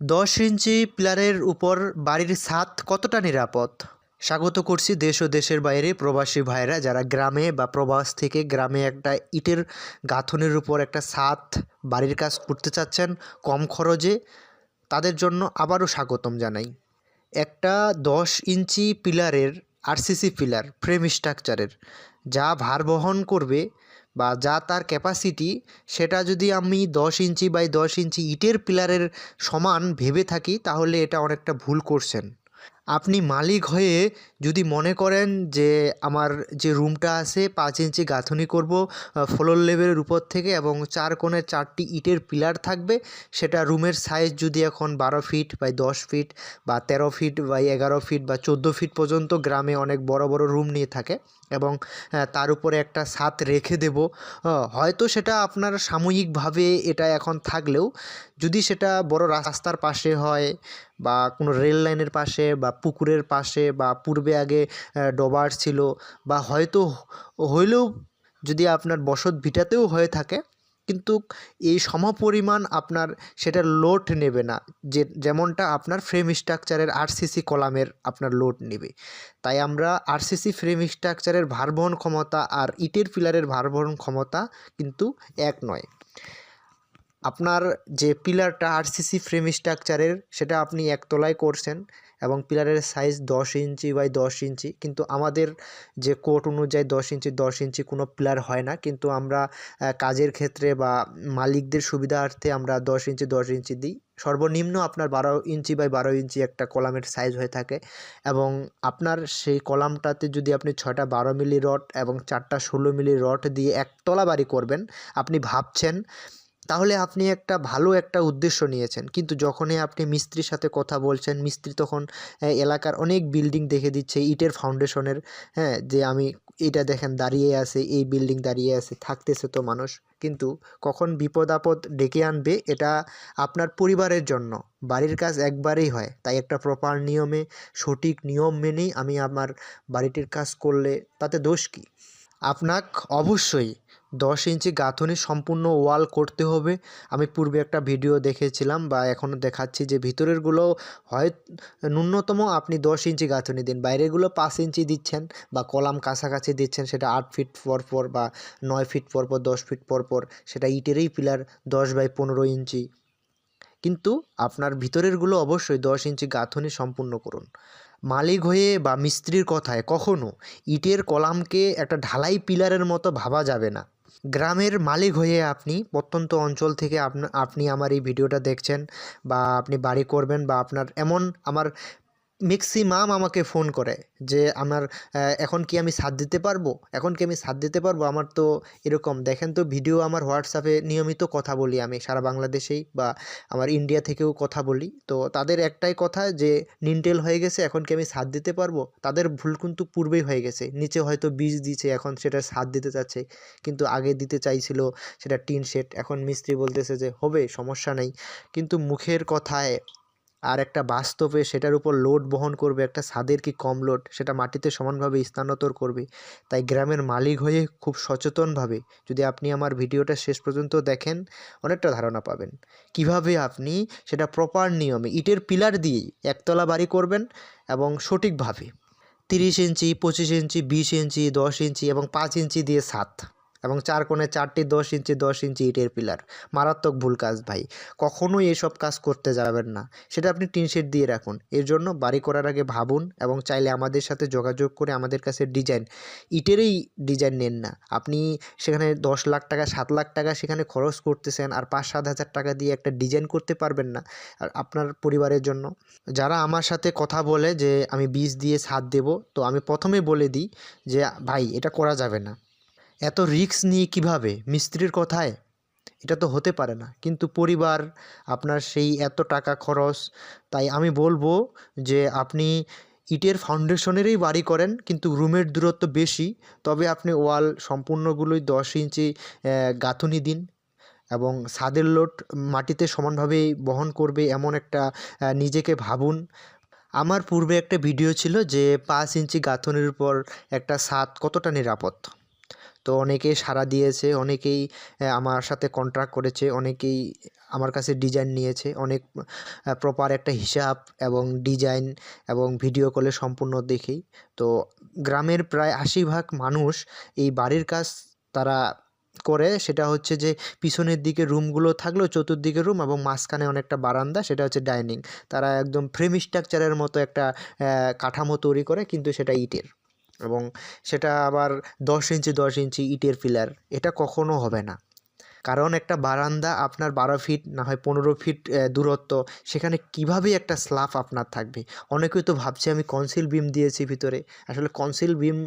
দশ ইঞ্চি পিলারের উপর বাড়ির ছাদ কতটা নিরাপদ? স্বাগত করছি দেশ ও দেশের বাইরে প্রবাসী ভাইরা যারা গ্রামে বা প্রবাস থেকে গ্রামে একটা ইটের গাঁথনের উপর একটা ছাদ বাড়ির কাজ করতে চাচ্ছেন কম খরচে, তাদের জন্য আবারও স্বাগতম জানাই। একটা দশ ইঞ্চি পিলারের আরসিসি পিলার, ফ্রেম স্ট্রাকচারের, যা ভার বহন করবে বা যা তার ক্যাপাসিটি সেটা যদি আমি দশ ইঞ্চি বাই দশ ইঞ্চি ইটের পিলারের সমান ভেবে থাকি, তাহলে এটা অনেকটা ভুল করছেন। আপনি মালিক হয়ে যদি মনে করেন যে আমার যে রুমটা আছে পাঁচ ইঞ্চি গাঁথনি করব ফ্লোর লেভেলের উপর থেকে এবং চার কোণে চারটি ইটের পিলার থাকবে, সেটা রুমের সাইজ যদি এখন বারো ফিট বাই দশ ফিট বা তেরো ফিট বাই এগারো ফিট বা চোদ্দ ফিট পর্যন্ত গ্রামে অনেক বড় বড় রুম নিয়ে থাকে এবং তার উপরে একটা ছাদ রেখে দেব হয়তো সেটা আপনার সাময়িকভাবে এটা এখন থাকলেও যদি সেটা বড় রাস্তার পাশে হয় বা কোনো রেল লাইনের পাশে বা পুকুরের পাশে বা পূর্বে আগে ডোবার ছিল বা হয়তো হইলেও যদি আপনার বসত ভিটাতেও হয়ে থাকে, কিন্তু এই সমপরিমাণ আপনার সেটা লোড নেবে না। যে, যেমনটা আপনার ফ্রেম স্ট্রাকচারের আরসিসি কলামের আপনার লোড নেবে। তাই আমরা আরসিসি ফ্রেম স্ট্রাকচারের ভারবহন ক্ষমতা আর ইটের পিলারের ভারবহন ক্ষমতা কিন্তু এক নয়। আপনার যে পিলারটা আরসিসি ফ্রেম স্ট্রাকচারের সেটা আপনি একতলায় করছেন এবং পিলারের সাইজ দশ ইঞ্চি বাই দশ ইঞ্চি। কিন্তু আমাদের যে কোড অনুযায়ী দশ ইঞ্চি দশ ইঞ্চি কোনো পিলার হয় না। কিন্তু আমরা কাজের ক্ষেত্রে বা মালিকদের সুবিধার্থে আমরা দশ ইঞ্চি দশ ইঞ্চি দিই। সর্বনিম্ন আপনার বারো ইঞ্চি বাই বারো ইঞ্চি একটা কলামের সাইজ হয়ে থাকে। এবং আপনার সেই কলামটাতে যদি আপনি ছয়টা বারো মিলি রড এবং চারটা ষোলো মিলি রড দিয়ে একতলা বাড়ি করবেন, আপনি ভাবছেন তাহলে আপনি একটা ভালো একটা উদ্দেশ্য নিয়েছেন। কিন্তু যখনই আপনি মিস্ত্রির সাথে কথা বলছেন, মিস্ত্রি তখন এলাকার অনেক বিল্ডিং দেখে দিচ্ছে, ইটের ফাউন্ডেশনের হ্যাঁ যে আমি এটা দেখেন দাঁড়িয়ে আছে, এই বিল্ডিং দাঁড়িয়ে আছে, থাকতেছে তো মানুষ। কিন্তু কখন বিপদ আপদ ডেকে আনবে, এটা আপনার পরিবারের জন্য। বাড়ির কাজ একবারেই হয়। তাই একটা প্রপার নিয়মে, সঠিক নিয়ম মেনেই আমি আমার বাড়িটির কাজ করলে তাতে দোষ কী? আপনাক অবশ্যই দশ ইঞ্চি গাঁথনি সম্পূর্ণ ওয়াল করতে হবে। আমি পূর্বে একটা ভিডিও দেখেছিলাম বা এখনও দেখাচ্ছি যে ভিতরেরগুলো হয়, ন্যূনতম আপনি দশ ইঞ্চি গাঁথনি দিন। বাইরেগুলো পাঁচ ইঞ্চি দিচ্ছেন বা কলাম কাছাকাছি দিচ্ছেন, সেটা আট ফিট পর পর বা নয় ফিট পর পর, দশ ফিট পর পর, সেটা ইটেরই পিলার দশ বাই পনেরো ইঞ্চি। কিন্তু আপনার ভিতরেরগুলো অবশ্যই দশ ইঞ্চি গাঁথনি সম্পূর্ণ করুন। মালিক হয়ে বা মিস্ত্রির কথায় কখনো ইটের কলামকে একটা ঢালাই পিলারের মতো ভাবা যাবে না। গ্রামের মালিক হয়ে আপনি প্রত্যন্ত অঞ্চল থেকে আপনা আমার এই ভিডিওটা দেখছেন বা আপনি বাড়ি করবেন বা আপনার এমন আমার ম্যাক্সিমাম আমাকে ফোন করে যে আমার এখন কি আমি সাথ দিতে পারব? এখন কি আমি সাথ দিতে পারব? আমার তো এরকম, দেখেন তো ভিডিও আমার হোয়াটসঅ্যাপে নিয়মিত কথা বলি আমি, সারা বাংলাদেশেই বা আমার ইন্ডিয়া থেকেও কথা বলি। তো তাদের একটাই কথা যে নিনটেল হয়ে গেছে, এখন কি আমি সাথ দিতে পারব? তাদের ভুল কিন্তু পূর্বেই হয়ে গেছে। নিচে হয়তো বীজ দিয়েছে এখন সেটা সাথ দিতে চাচ্ছে, কিন্তু আগে দিতে চাইছিল সেটা টিন শেড। এখন মিস্ত্রি বলতেছে যে, হবে, সমস্যা নেই। কিন্তু মুখের কথায় আর একটা বাস্তবে সেটার উপর লোড বহন করবে, একটা ছাদের কি কম লোড সেটা মাটিতে সমানভাবে স্থানান্তর করবে। তাই গ্রামের মালিক হয়ে খুব সচেতনভাবে যদি আপনি আমার ভিডিওটা শেষ পর্যন্ত দেখেন, অনেকটা ধারণা পাবেন। কীভাবে আপনি সেটা প্রপার নিয়মে ইটের পিলার দিয়েই একতলা বাড়ি করবেন এবং সঠিকভাবে তিরিশ ইঞ্চি, পঁচিশ ইঞ্চি, বিশ ইঞ্চি, দশ ইঞ্চি এবং পাঁচ ইঞ্চি দিয়ে সাত এবং চার কোণে চারটি দশ ইঞ্চি দশ ইঞ্চি ইটের পিলার। মারাত্মক ভুল কাজ ভাই। কখনোই এসব কাজ করতে যাবেন না। সেটা আপনি টিন শেড দিয়ে রাখুন। এর জন্য বাড়ি করার আগে ভাবুন এবং চাইলে আমাদের সাথে যোগাযোগ করে আমাদের কাছে ডিজাইন, ইটেরই ডিজাইন নেন না। আপনি সেখানে দশ লাখ টাকা, সাত লাখ টাকা সেখানে খরচ করতেছেন আর পাঁচ, সাত হাজার টাকা দিয়ে একটা ডিজাইন করতে পারবেন না আর আপনার পরিবারের জন্য। যারা আমার সাথে কথা বলে যে আমি বীজ দিয়ে সাথ দেব, তো আমি প্রথমে বলে দিই যে ভাই, এটা করা যাবে না। এত রিস্ক নিয়ে কীভাবে? মিস্ত্রির কথায়? এটা তো হতে পারে না। কিন্তু পরিবার, আপনার সেই এত টাকা খরচ, তাই আমি বলব যে আপনি ইটের ফাউন্ডেশনেরই বাড়ি করেন, কিন্তু রুমের দূরত্ব বেশি। তবে আপনি ওয়াল সম্পূর্ণগুলোই দশ ইঞ্চি গাঁথুনি দিন এবং ছাদের লোড মাটিতে সমানভাবেই বহন করবে এমন একটা নিজেকে ভাবুন। আমার পূর্বে একটা ভিডিও ছিল যে পাঁচ ইঞ্চি গাঁথনির উপর একটা ছাদ কতটা নিরাপদ? তো অনেকেই সাড়া দিয়েছে, অনেকেই আমার সাথে কন্ট্রাক্ট করেছে, অনেকেই আমার কাছে ডিজাইন নিয়েছে, অনেক প্রপার একটা হিসাব এবং ডিজাইন এবং ভিডিও কলে সম্পূর্ণ দেখেই। তো গ্রামের প্রায় আশি ভাগ মানুষ এই বাড়ির কাজ তারা করে, সেটা হচ্ছে যে পিছনের দিকে রুমগুলো থাকলেও চতুর্দিকে রুম এবং মাঝখানে অনেকটা বারান্দা, সেটা হচ্ছে ডাইনিং তারা একদম ফ্রেম স্ট্রাকচারের মতো একটা কাঠামো তৈরি করে, কিন্তু সেটা ইটের। এবং সেটা আবার দশ ইঞ্চি দশ ইঞ্চি ইটের পিলার, এটা কখনো হবে না। কারণ একটা বারান্দা আপনার বারো ফিট, না হয় পনেরো ফিট দূরত্ব, সেখানে কীভাবে একটা স্ল্যাব আপনার থাকবে? অনেকেই তো ভাবছে আমি কনসিল বিম দিয়েছি ভিতরে। আসলে কনসিল বিম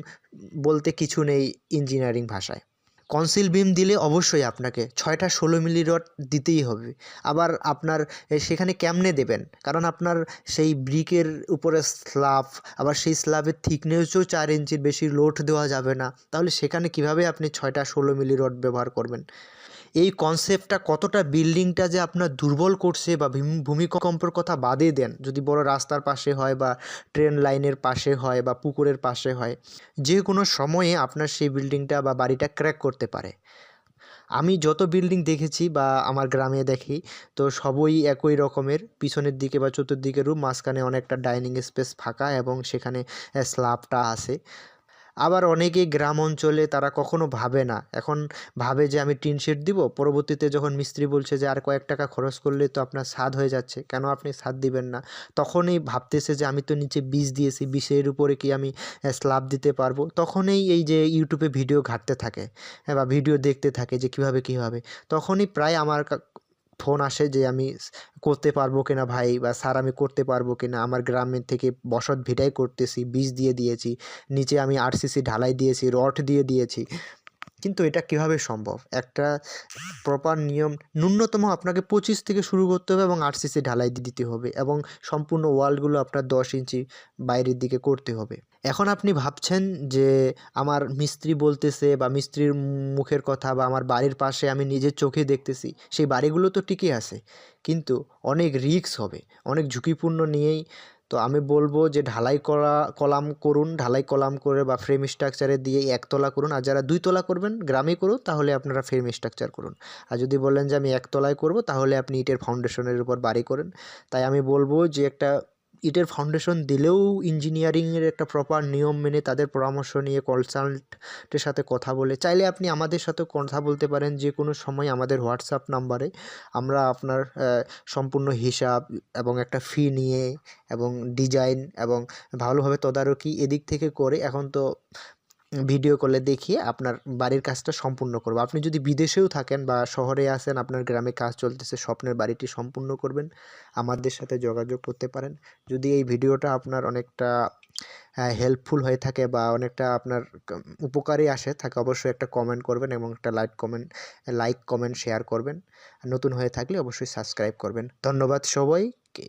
বলতে কিছু নেই ইঞ্জিনিয়ারিং ভাষায়। কনসিল বিম দিলে অবশ্যই আপনাকে ছয়টা ষোলো মিলি রড দিতেই হবে। আবার আপনার সেখানে কেমনে দেবেন? কারণ আপনার সেই ব্রিকের উপরে স্ল্যাব আবার সেই স্ল্যাবের থিকনেসও চার ইঞ্চির বেশি লোড দেওয়া যাবে না। তাহলে সেখানে কীভাবে আপনি ছয়টা ষোলো মিলি রড ব্যবহার করবেন? এই কনসেপ্টটা কতটা বিল্ডিংটা যে আপনার দুর্বল করছে বা ভূমি- ভূমিকম্পের কথা বাদে দেন, যদি বড় রাস্তার পাশে হয় বা ট্রেন লাইনের পাশে হয় বা পুকুরের পাশে হয়, যে কোনো সময়ে আপনার সেই বিল্ডিংটা বা বাড়িটা ক্র্যাক করতে পারে। আমি যত বিল্ডিং দেখেছি বা আমার গ্রামে দেখি, তো সবই একই রকমের, পিছনের দিকে বা চতুর্দিকে রুম, মাঝখানে অনেকটা ডাইনিং স্পেস ফাঁকা এবং সেখানে স্ল্যাবটা আছে। আবার অনেকে গ্রাম অঞ্চলে তারা কখনো ভাবে না। এখন ভাবে যে আমি টিন শেড দিব, পরবর্তীতে যখন মিস্ত্রি বলছে যে আর কয়েক টাকা খরচ করলে তো আপনার স্বাদ হয়ে যাচ্ছে, কেন আপনি স্বাদ দিবেন না? তখনই ভাবতেছে যে আমি তো নিচে বীজ দিয়েছি বিষের উপরে কি আমি স্ল্যাব দিতে পারব? তখনই এই যে ইউটিউবে ভিডিও ঘাটতে থাকে, বা ভিডিও দেখতে থাকে যে কীভাবে, কীভাবে। তখনই প্রায় আমার ফোন আসে যে আমি করতে পারব কিনা ভাই বা স্যার আমি করতে পারব কিনা, আমার গ্রামের থেকে বসত ভিটাই করতেছি, বীজ দিয়ে দিয়েছি, নিচে আমি আরসিসি ঢালাই দিয়েছি, রড দিয়ে দিয়েছি। কিন্তু এটা কীভাবে সম্ভব? একটা প্রপার নিয়ম, ন্যূনতম আপনাকে পঁচিশ থেকে শুরু করতে হবে এবং আরসিসি ঢালাই দিতে হবে এবং সম্পূর্ণ ওয়ালগুলো আপনার দশ ইঞ্চি বাইরের দিকে করতে হবে। এখন আপনি ভাবছেন যে আমার মিস্ত্রি বলতেছে বা মিস্ত্রির মুখের কথা বা আমার বাড়ির পাশে আমি নিজের চোখে দেখতেছি, সেই বাড়িগুলো তো ঠিকই আছে। কিন্তু অনেক রিস্ক হবে, অনেক ঝুঁকিপূর্ণ নিয়েই তো আমি বলব যে ঢালাই করা, কলাম করুন, ঢালাই কলাম করে বা ফ্রেম স্ট্রাকচারে দিয়ে একতলা করুন। আর যারা দুই তলা করবেন, গ্রামে করুন, তাহলে আপনারা ফ্রেম স্ট্রাকচার করুন। আর যদি বলেন যে আমি একতলায় করব, তাহলে আপনি ইটের ফাউন্ডেশনের উপর বাড়ি করেন। তাই আমি বলব যে একটা ইটের ফাউন্ডেশন দিলেও ইঞ্জিনিয়ারিংয়ের একটা প্রপার নিয়ম মেনে তাদের পরামর্শ নিয়ে কনসাল্টের সাথে কথা বলে। চাইলে আপনি আমাদের সাথে কথা বলতে পারেন যে কোনো সময় আমাদের হোয়াটসঅ্যাপ নাম্বারে আমরা আপনার সম্পূর্ণ হিসাব এবং একটা ফি নিয়ে এবং ডিজাইন এবং ভালোভাবে তদারকি এদিক থেকে করে এখন তো ভিডিও কলে দেখিয়ে আপনার বাড়ির কাজটা সম্পূর্ণ করব। আপনি যদি বিদেশেও থাকেন বা শহরে আসেন আপনার গ্রামে কাজ চলতেছে, স্বপ্নের বাড়িটি সম্পূর্ণ করবেন, আমাদের সাথে যোগাযোগ করতে পারেন। যদি এই ভিডিওটা আপনার অনেকটা হেল্পফুল হয়ে থাকে বা অনেকটা আপনার উপকারী আসে থাকে অবশ্যই একটা কমেন্ট করবেন এবং একটা like comment like comment share করবেন। নতুন হয়ে থাকলে অবশ্যই সাবস্ক্রাইব করবেন। ধন্যবাদ সবাইকে।